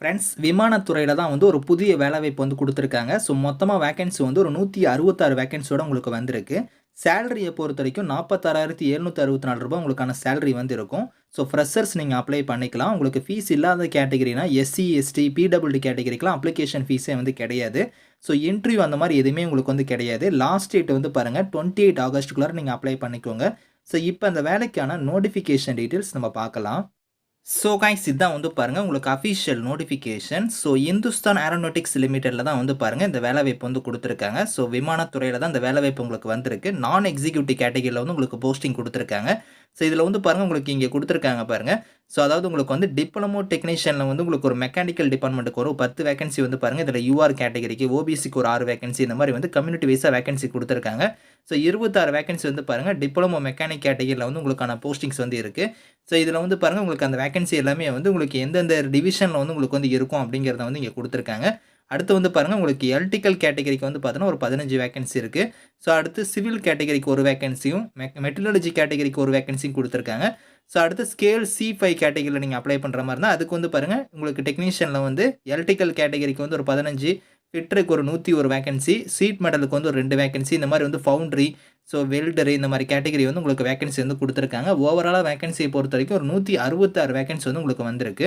Friends விமானத்துறையில் தான் வந்து ஒரு புதிய வேலைவாய்ப்பு வந்து கொடுத்துருக்காங்க. ஸோ மொத்தமாக வேகன்சி வந்து ஒரு நூற்றி அறுபத்தாறு வேகன்சியோட உங்களுக்கு வந்திருக்கு. சேலரியை பொறுத்த வரைக்கும் நாற்பத்தாறாயிரத்தி எழுநூற்றி அறுபத்தி நாலு ரூபாய் உங்களுக்கான சேலரி வந்து இருக்கும் ஸோ ஃப்ரெஷர்ஸ் நீங்கள் அப்ளை பண்ணிக்கலாம். உங்களுக்கு ஃபீஸ் இல்லாத கேட்டகரினா எஸ்சி எஸ்டி பிடபிள்டி கேட்டகரிக்கெலாம் அப்ளிகேஷன் ஃபீஸே வந்து கிடையாது. ஸோ இன்டர்வியூ அந்த மாதிரி எதுவுமே உங்களுக்கு வந்து கிடையாது. லாஸ்ட் டேட் வந்து பாருங்கள் டுவெண்ட்டி எயிட் ஆகஸ்ட்டுக்குள்ளே நீங்கள் அப்ளை பண்ணிக்கோங்க. ஸோ இப்போ அந்த வேலைக்கான நோட்டிஃபிகேஷன் டீட்டெயில்ஸ் நம்ம பார்க்கலாம். ஸோ கைஸ் இதுதான் வந்து பாருங்கள் உங்களுக்கு official notification so Hindustan aeronautics லிமிடெடில் தான் வந்து பாருங்கள் இந்த வேலைவாய்ப்பு வந்து கொடுத்துருக்காங்க. ஸோ விமானத்துறையில் தான் இந்த வேலைவாய்ப்பு உங்களுக்கு வந்திருக்கு. நான் எக்ஸிக்யூட்டிவ் கேட்டகரியில் வந்து உங்களுக்கு போஸ்டிங் கொடுத்துருக்காங்க. ஸோ இதில் வந்து பாருங்கள் உங்களுக்கு இங்கே கொடுத்துருக்காங்க பாருங்கள் ஸோ அதாவது உங்களுக்கு வந்து டிப்ளமோ டெக்னீஷியனில் வந்து உங்களுக்கு ஒரு மெக்கானிக்கல் டிபார்ட்மெண்ட்டுக்கு ஒரு பத்து வேகன்சி வந்து பாருங்கள் இதில் யூஆர் கேட்டகரிக்கு ஓபிசிக்கு ஒரு ஆறு வேகன்சி இந்த மாதிரி வந்து கம்யூனிட்டி வைஸாக வேகன்சி கொடுத்துருக்காங்க. ஸோ இருபத்தாறு வேகன்சி வந்து பாருங்கள் டிப்ளமோ மெக்கானிக் கேட்டகரியில் வந்து உங்களுக்கான போஸ்டிங்ஸ் வந்து இருக்குது ஸோ இதில் வந்து பாருங்கள் உங்களுக்கு அந்த வேகன்சி எல்லாமே வந்து உங்களுக்கு எந்தெந்த டிவிஷனில் வந்து உங்களுக்கு வந்து இருக்கும் அப்படிங்கிறத வந்து இங்கே கொடுத்துருக்காங்க. அடுத்து வந்து பாருங்கள் உங்களுக்கு எலக்ட்ரிக்கல் கேட்டகரிக்கு வந்து பார்த்தோன்னா ஒரு பதினஞ்சு வேகன்சி இருக்குது ஸோ அடுத்து சிவில் கேட்டகரிக்கு ஒரு வேகன்சியும் மெட்டலஜி கேட்டகரிக்கு ஒரு வேகன்சியும் கொடுத்துருக்காங்க. ஸோ அடுத்து ஸ்கேல் சி ஃபைவ் கேட்டகரியில் நீங்கள் அப்ளை பண்ணுற மாதிரி இருந்தால் அதுக்கு வந்து பாருங்கள் உங்களுக்கு டெக்னீஷியனில் வந்து எலக்ட்ரிக்கல் கேட்டகரிக்கு வந்து ஒரு பதினஞ்சு ஃபிட்டருக்கு ஒரு நூற்றி ஒரு வேகன்சி சீட் மெடலுக்கு வந்து ஒரு ரெண்டு வேகன்சி இந்த மாதிரி வந்து ஃபவுண்ட்ரி ஸோ வெல்டரு இந்த மாதிரி கேட்டகரி வந்து உங்களுக்கு வேகன்சி வந்து கொடுத்துருக்காங்க. ஓவராலாக வேகன்சியை பொறுத்த வரைக்கும் ஒரு நூற்றி அறுபத்தாறு வேகன்சி வந்து உங்களுக்கு வந்திருக்கு.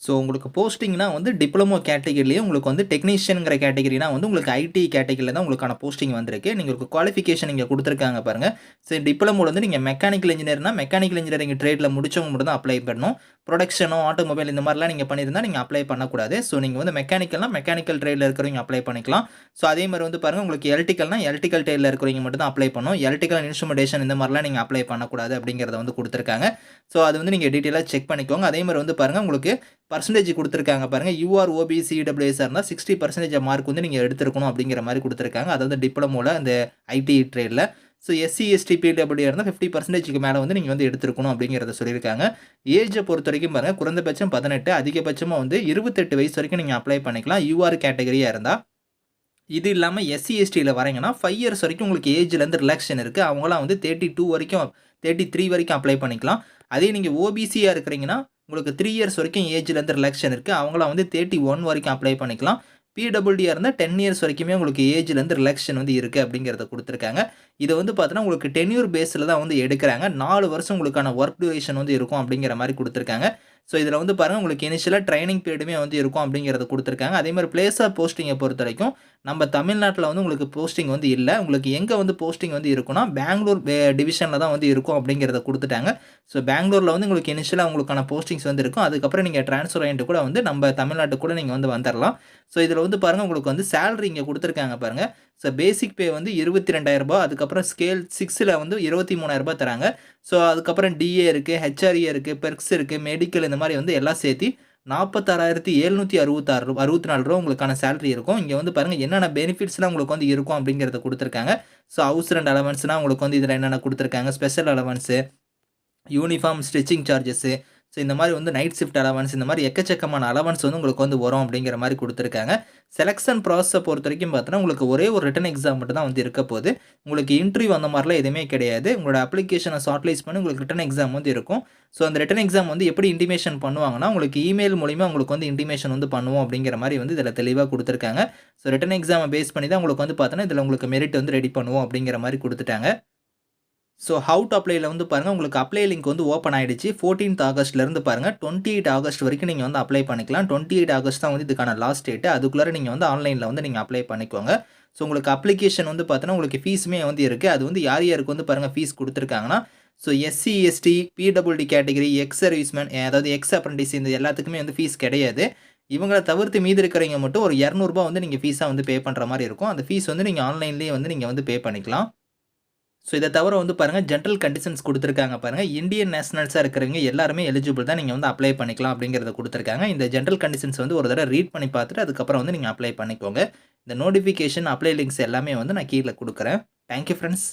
ஸோ உங்களுக்கு போஸ்டிங்னா வந்து டிப்ளமோ கேட்டகரிலேயே உங்களுக்கு வந்து டெக்னீஷியனுங்கிற கேட்டகரினா வந்து உங்களுக்கு ஐடி கேட்டகரியில் தான் உங்களுக்கான போஸ்டிங் வந்திருக்கு. நீங்கள் குவாலிஃபிகேஷன் இங்கே கொடுத்துருக்காங்க பாருங்கள் சரி டிப்ளமோவில் வந்து நீங்கள் மெக்கானிக்கல் இன்ஜினியர்னா மெக்கானிக்கல் இன்ஜினியரிங் ட்ரேடில் முடிச்சவங்க மட்டும் தான் அப்ளை பண்ணணும். ப்ரொடக்ஷனோ ஆட்டோமொபைல் இந்த மாதிரிலாம் நீங்கள் பண்ணியிருந்தால் நீங்கள் அப்ளை பண்ணக்கூடாது. ஸோ நீங்கள் வந்து மெக்கானிக்கல்னா மெக்கானிக்கல் ட்ரேடில் இருக்கிறவங்க அப்ளை பண்ணிக்கலாம். ஸோ அதே மாதிரி வந்து பாருங்கள் உங்களுக்கு எலக்ட்ரிக்கல்னா எலக்ட்ரிக்கல் ட்ரேடில் இருக்கிறவங்க மட்டும் தான் அப்ளை பண்ணணும். எலக்ட்ரிக்கல் இன்ஸ்ட்ருமெண்டேஷன் இந்த மாதிரிலாம் நீங்கள் அப்ளை பண்ணக்கூடாது அப்படிங்கிறத வந்து கொடுத்துருக்காங்க. ஸோ அது வந்து நீங்கள் டீட்டெயிலாக செக் பண்ணிக்கோங்க. அதே மாதிரி வந்து பாருங்கள் உங்களுக்கு பர்சன்டேஜ் கொடுத்துருக்காங்க பாருங்கள் UR OBC CWSR sixty percentage mark வந்து நீங்கள் எடுத்துருக்கணும் அப்படிங்கிற மாதிரி கொடுத்துருக்காங்க. அதாவது டிப்ளமோவில் அந்த ஐடி ட்ரேடில் ஸோ எஸ்சி எஸ்டி பிடபிள்யூ இருந்தால் ஃபிஃப்டி பர்சன்டேஜுக்கு மேலே வந்து நீங்கள் வந்து எடுத்துருக்கணும் அப்படிங்கிறத சொல்லியிருக்காங்க. ஏஜை பொறுத்த வரைக்கும் பாருங்கள் குறைந்தபட்சம் பதினெட்டு அதிகபட்சமாக வந்து இருபத்தெட்டு வயசு வரைக்கும் நீங்கள் அப்ளை பண்ணிக்கலாம். யூஆர் கேட்டகரியாக இருந்தால் இது இல்லாமல் எஸ்சி எஸ்டியில் வரீங்கன்னா ஃபைவ் இயர்ஸ் வரைக்கும் உங்களுக்கு ஏஜ்லேருந்து ரிலாக்ஷன் இருக்குது அவங்களாம் வந்து தேர்ட்டி டூ வரைக்கும் தேர்ட்டி த்ரீ வரைக்கும் அப்ளை பண்ணிக்கலாம். அதே நீங்கள் ஓபிசியாக இருக்கிறீங்கன்னா உங்களுக்கு த்ரீ இயர்ஸ் வரைக்கும் ஏஜ்லேருந்து ரிலாக்ஷன் இருக்குது அவங்களாம் வந்து தேர்ட்டி ஒன் வரைக்கும் அப்ளை பண்ணிக்கலாம். பிடபிள்யூடியாக இருந்தால் டென் இயர்ஸ் வரைக்குமே உங்களுக்கு ஏஜ்லேருந்து ரிலாக்ஷன் வந்து இருக்குது அப்படிங்கிறத கொடுத்துருக்காங்க. இதை வந்து பார்த்தோன்னா உங்களுக்கு டென்யூர் பேஸில் தான் வந்து எடுக்கிறாங்க. நாலு வருஷம் உங்களுக்கான ஒர்க் டியூரேஷன் வந்து இருக்கும் அப்படிங்கிற மாதிரி கொடுத்துருக்காங்க. ஸோ இதில் வந்து பாருங்கள் உங்களுக்கு இனிஷியலாக ட்ரைனிங் பீரியடுமே வந்து இருக்கும் அப்படிங்கிறத கொடுத்துருக்காங்க. அதே மாதிரி பிளேஸ் ஆஃப் போஸ்டிங்கை பொறுத்த வரைக்கும் நம்ம தமிழ்நாட்டில் வந்து உங்களுக்கு போஸ்டிங் வந்து இல்லை. உங்களுக்கு எங்கே வந்து போஸ்டிங் வந்து இருக்குன்னா பெங்களூர் டிவிஷனில் தான் வந்து இருக்கும் அப்படிங்கிறத கொடுத்துட்டாங்க. ஸோ பெங்களூரில் வந்து உங்களுக்கு இனிஷியலாக உங்களுக்கான போஸ்டிங்ஸ் வந்து இருக்கும். அதுக்கப்புறம் நீங்கள் ட்ரான்ஸ்ஃபர் ஆகிட்டு கூட வந்து நம்ம தமிழ்நாட்டு கூட நீங்கள் வந்து வந்துடலாம் ஸோ இதில் வந்து பாருங்கள் உங்களுக்கு வந்து சேலரி இங்கே கொடுத்துருக்காங்க பாருங்கள் ஸோ பேசிக் பே வந்து இருபத்தி ரெண்டாயிரரூபா அதுக்கப்புறம் ஸ்கேல் சிக்ஸில் வந்து இருபத்தி மூணாயிரரூபா தராங்க. ஸோ அதுக்கப்புறம் டிஏ இருக்குது ஹெச்ஆர்ஏ இருக்குது பெர்க்ஸ் இருக்குது மெடிக்கல் இந்த மாதிரி வந்து எல்லாம் சேர்த்து நாற்பத்தாறாயிரத்தி எழுநூற்றி அறுபத்தாறு ரூபா அறுபத்தி நாலு ரூபா உங்களுக்கான சேலரி இருக்கும். இங்கே வந்து பாருங்கள் என்னென்ன பெனிஃபிட்ஸ்லாம் உங்களுக்கு வந்து இருக்கும் அப்படிங்கிறத கொடுத்துருக்காங்க. ஸோ ஹவுஸ் ரெண்ட் அலவன்ஸ்னால் உங்களுக்கு வந்து இதில் என்னென்ன கொடுத்துருக்காங்க? Special allowance uniform stitching charges so இந்த மாதிரி வந்து நைட் ஷிஃப்ட் அலவன்ஸ் இந்த மாதிரி எக்கச்சக்கமான அலவன்ஸ் வந்து உங்களுக்கு வந்து வரும் அப்படிங்கிற மாதிரி கொடுத்துருக்காங்க. செலெக்ஷன் ப்ராசஸை பொறுத்த வரைக்கும் பார்த்தோன்னா உங்களுக்கு ஒரே ஒரு ரிட்டன் எக்ஸாம் மட்டும் தான் வந்து இருக்க போது உங்களுக்கு இன்டர்வியூ அந்த மாதிரிலாம் எதுவுமே கிடையாது. உங்களோட அப்ளிகேஷனை ஷார்ட்லைஸ் பண்ணி உங்களுக்கு ரிட்டன் எக்ஸாம் வந்து இருக்கும். ஸோ அந்த ரிட்டன் எக்ஸாம் வந்து எப்படி இன்டிமேஷன் பண்ணுவாங்கன்னா உங்களுக்கு இமெயில் மூலிமா உங்களுக்கு வந்து இன்டிமேஷன் வந்து பண்ணுவோம் அப்படிங்கிற மாதிரி வந்து இதில் தெளிவாக கொடுத்துருக்காங்க. ஸோ ரிட்டன் எக்ஸாமை பேஸ் பண்ணி தான் உங்களுக்கு வந்து பார்த்தோன்னா இதில் உங்களுக்கு மெரிட் வந்து ரெடி பண்ணுவோம் அப்படிங்கிற மாதிரி கொடுத்துட்டாங்க. ஸோ ஹவு டு அப்ளைல வந்து பாருங்கள் உங்களுக்கு அப்ளை லிங்க் வந்து ஓப்பன் ஆகிடுச்சு ஃபோர்டீன்த் ஆகஸ்ட்லேருந்து பாருங்கள் டுவெண்ட்டி எயிட் ஆகஸ்ட் வரைக்கும் நீங்கள் வந்து அப்ளை பண்ணிக்கலாம். டுவெண்ட்டி எயிட் ஆகஸ்ட் தான் வந்து இதுக்கான லாஸ்ட் டேட்டு அதுக்குள்ளே நீங்கள் வந்து ஆன்லைனில் வந்து நீங்கள் அப்ளை பண்ணிக்கோங்க. ஸோ உங்களுக்கு அப்ளிகேஷன் வந்து பார்த்தோன்னா உங்களுக்கு ஃபீஸுமே வந்து இருக்குது அது வந்து யார் யாருக்கு வந்து பாருங்கள் ஃபீஸ் கொடுத்துருக்காங்கன்னா so SC ST PWD category ex serviceman அதாவது எக்ஸ் அப்ரண்டிஸ் இந்த எல்லாத்துக்குமே வந்து ஃபீஸ் கிடையாது. இவங்களை தவிர்த்து மீது இருக்கிறவங்க மட்டும் ஒரு இரநூறுபா வந்து நீங்கள் ஃபீஸாக வந்து பே பண்ணுற மாதிரி இருக்கும். அந்த ஃபீஸ் வந்து நீங்கள் ஆன்லைன்லேயே வந்து நீங்கள் வந்து பே பண்ணிக்கலாம். ஸோ இதை தவிர வந்து பாருங்கள் ஜென்ரல் கண்டிஷன்ஸ் கொடுத்துருக்காங்க பாருங்கள் இந்தியன் நேஷனல்ஸாக இருக்கிறவங்க எல்லாருமே எலிஜிபிள் தான் நீங்கள் வந்து அப்ளை பண்ணிக்கலாம் அப்படிங்கிறத கொடுத்துருக்காங்க. இந்த ஜென்ரல் கண்டிஷன்ஸ் வந்து ஒரு தடவை ரீட் பண்ணி பார்த்துட்டு அதுக்கப்புறம் வந்து நீங்கள் அப்ளை பண்ணிக்கோங்க. இந்த நோட்டிஃபிகேஷன் அப்ளை லிங்க்ஸ் எல்லாமே வந்து நான் கீழே கொடுக்குறேன். Thank you friends